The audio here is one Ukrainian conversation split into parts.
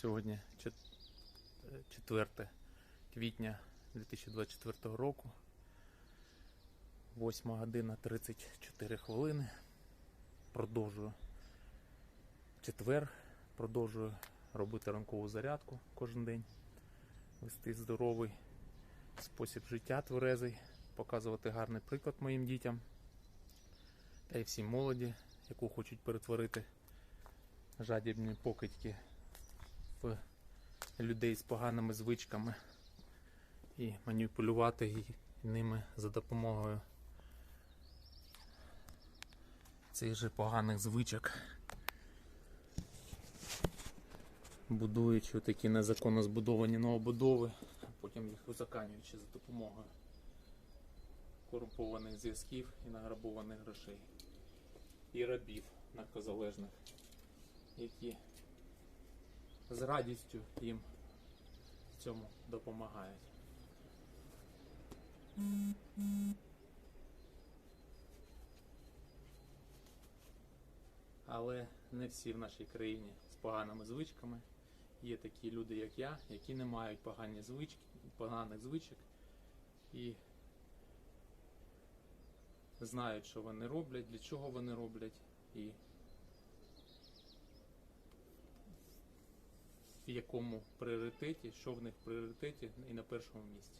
Сьогодні е, 4 квітня 2024 року. 8 година 34 хвилини. Продовжую четвер. Продовжую робити ранкову зарядку кожен день. Вести здоровий спосіб життя тверезий, показувати гарний приклад моїм дітям та й всій молоді, яку хочуть перетворити жадібні покидьки в людей з поганими звичками і маніпулювати ними за допомогою цих же поганих звичок, будуючи такі незаконно збудовані новобудови, а потім їх узаканюючи за допомогою корумпованих зв'язків і награбованих грошей. І рабів наркозалежних, які з радістю їм в цьому допомагають. Але не всі в нашій країні з поганими звичками. Є такі люди, як я, які не мають погані звички, поганих звичок і знають, що вони роблять, для чого вони роблять і в якому пріоритеті, що в них в пріоритеті і на першому місці.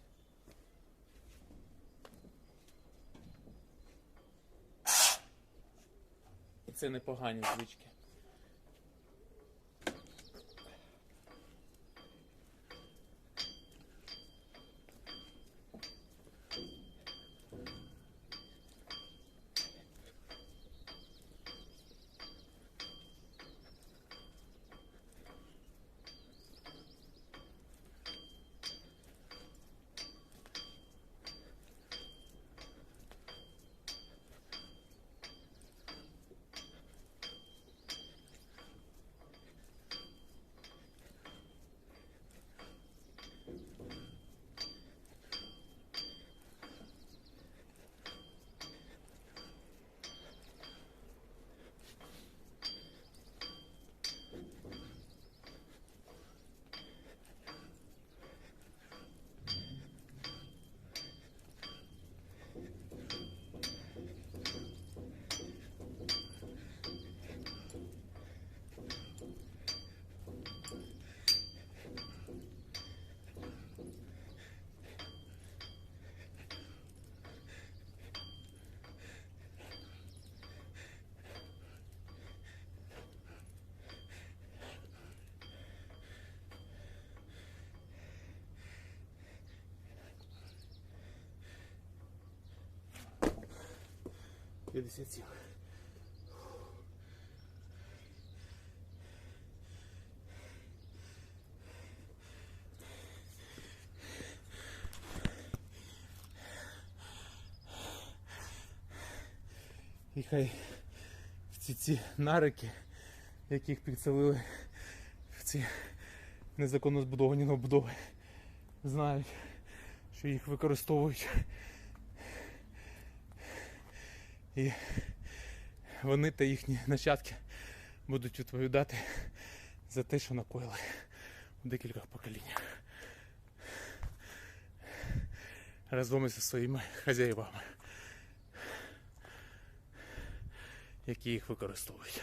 Це непогані звички. П'ятдесят сім. І хай ці ці нарики, яких підселили в ці незаконно збудовані новобудови, знають, що їх використовують. І вони та їхні нащадки будуть відповідати за те, що накоїли у декількох поколіннях. Разом із своїми хазяївами, які їх використовують.